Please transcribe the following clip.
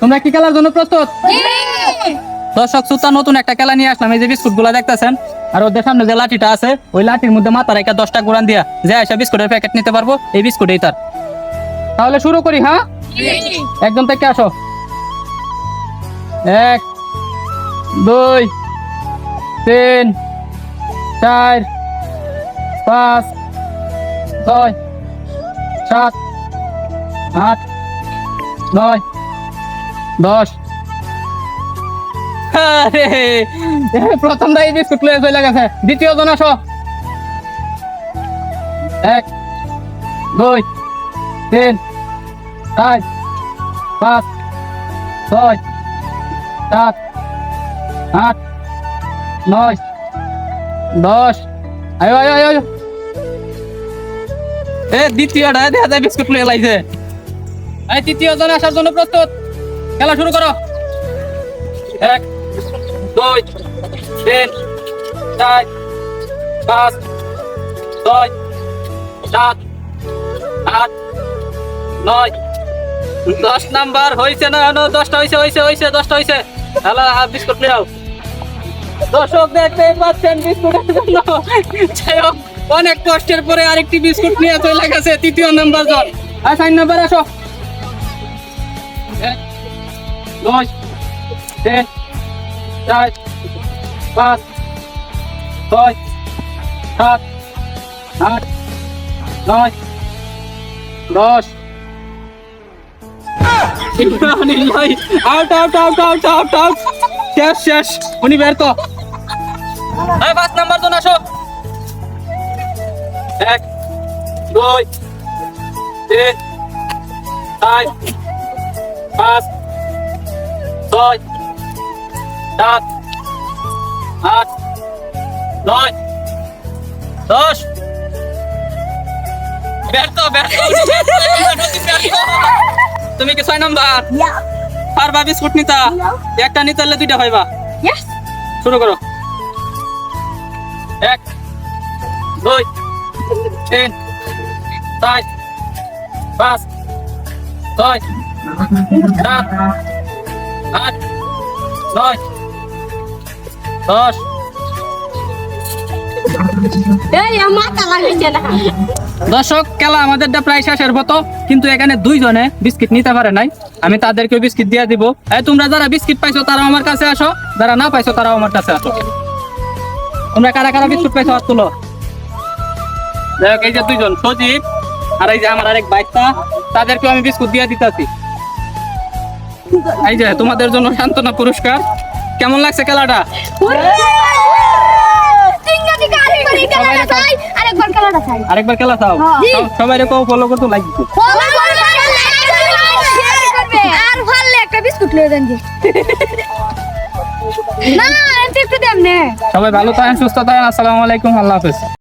তোমরা কি খেলার জন্য প্রস্তুত? দর্শক শ্রোতা নতুন একটা খেলা নিয়ে আসলাম। এই যে বিস্কুটগুলা দেখতেছেন? আর ওদের সামনে যে লাঠিটা আছে ওই লাঠির মধ্যে মাথা রেখে দশটা গোড়ান দিয়া যে এসে বিস্কুটের প্যাকেট নিতে পারব এই বিস্কুট এই তার। তাহলে শুরু করি হ্যাঁ? একদম থেকে আসো। এক দুই তিন চার পাঁচ ছয় সাত আট নয় দশ। আরে প্রথম দাই বিস্কুট লয়ে চলে গেছে দ্বিতীয় জন আসো। এক, দুই, তিন, চার, পাঁচ, ছয়, সাত, আট, নয়, দশ। আয়ো আয়ো আয়ো এ দ্বিতীয়টা দেখা যায় বিস্কুট লয়ে লাইছে। এই তৃতীয় জন আসার জন্য প্রস্তুত। খেলা শুরু করো। এক, দুই, তিন, চার, পাঁচ, ছয়, সাত, আট, নয়, দশ নাম্বার হয়েছে না দশটা হয়েছে হয়েছে হয়েছে দশটা হয়েছে হ্যালো বিস্কুট নিয়ে আও দর্শক দেখতে পাচ্ছেন বিস্কুটের জন্য। অনেক কষ্টের পরে আরেকটি বিস্কুট নিয়ে চলে গেছে তৃতীয় নাম্বার জন। আর সাইন নাম্বার আসো। দুই তিন চার পাঁচ ছয় সাত আট নয় দশ। Out out out out out out শেষ শেষ উনি বের তো এই পাঁচ নাম্বার জন আসো। এক দুই তিন চার পাঁচ ছয় সাত আট নয় দশ। ব্যর্থ ব্যর্থ। তুমি কি ছয় নাম্বার? পারবা বিস্কুট নিতা? একটা নিতে হলে দুইটা Yes. শুরু করো। এক দুই তিন চার পাঁচ ছয় সাত আট নয় দশ। দর্শক খেলা আমাদেরটা প্রায় শেষের মতো কিন্তু এখানে দুইজনে বিস্কিট নিতে পারে নাই। আমি তাদেরকে বিস্কিট দিয়ে দিব। এই তোমরা যারা বিস্কিট পাইছো তারাও আমার কাছে আসো। যারা না পাইছো তারাও আমার কাছে আসো। তোমরা কারা কারা বিস্কুট পাইছো হাত তুলো। দেখ এই যে দুইজন সজীব আর এই যে আমার আরেক বাইকটা তাদেরকে আমি বিস্কুট দিয়ে দিতেছি। এই যে তোমাদের জন্য সান্ত্বনা পুরস্কার। কেমন লাগছে খেলাটা? আরেকবার খেলা চাও? সবাই রেখো ফলো করতে আর ভালো একটা বিস্কুট দেন নে। সবাই ভালো থাকেন সুস্থ থাকেন আসসালামু আলাইকুম আল্লাহ হাফেজ।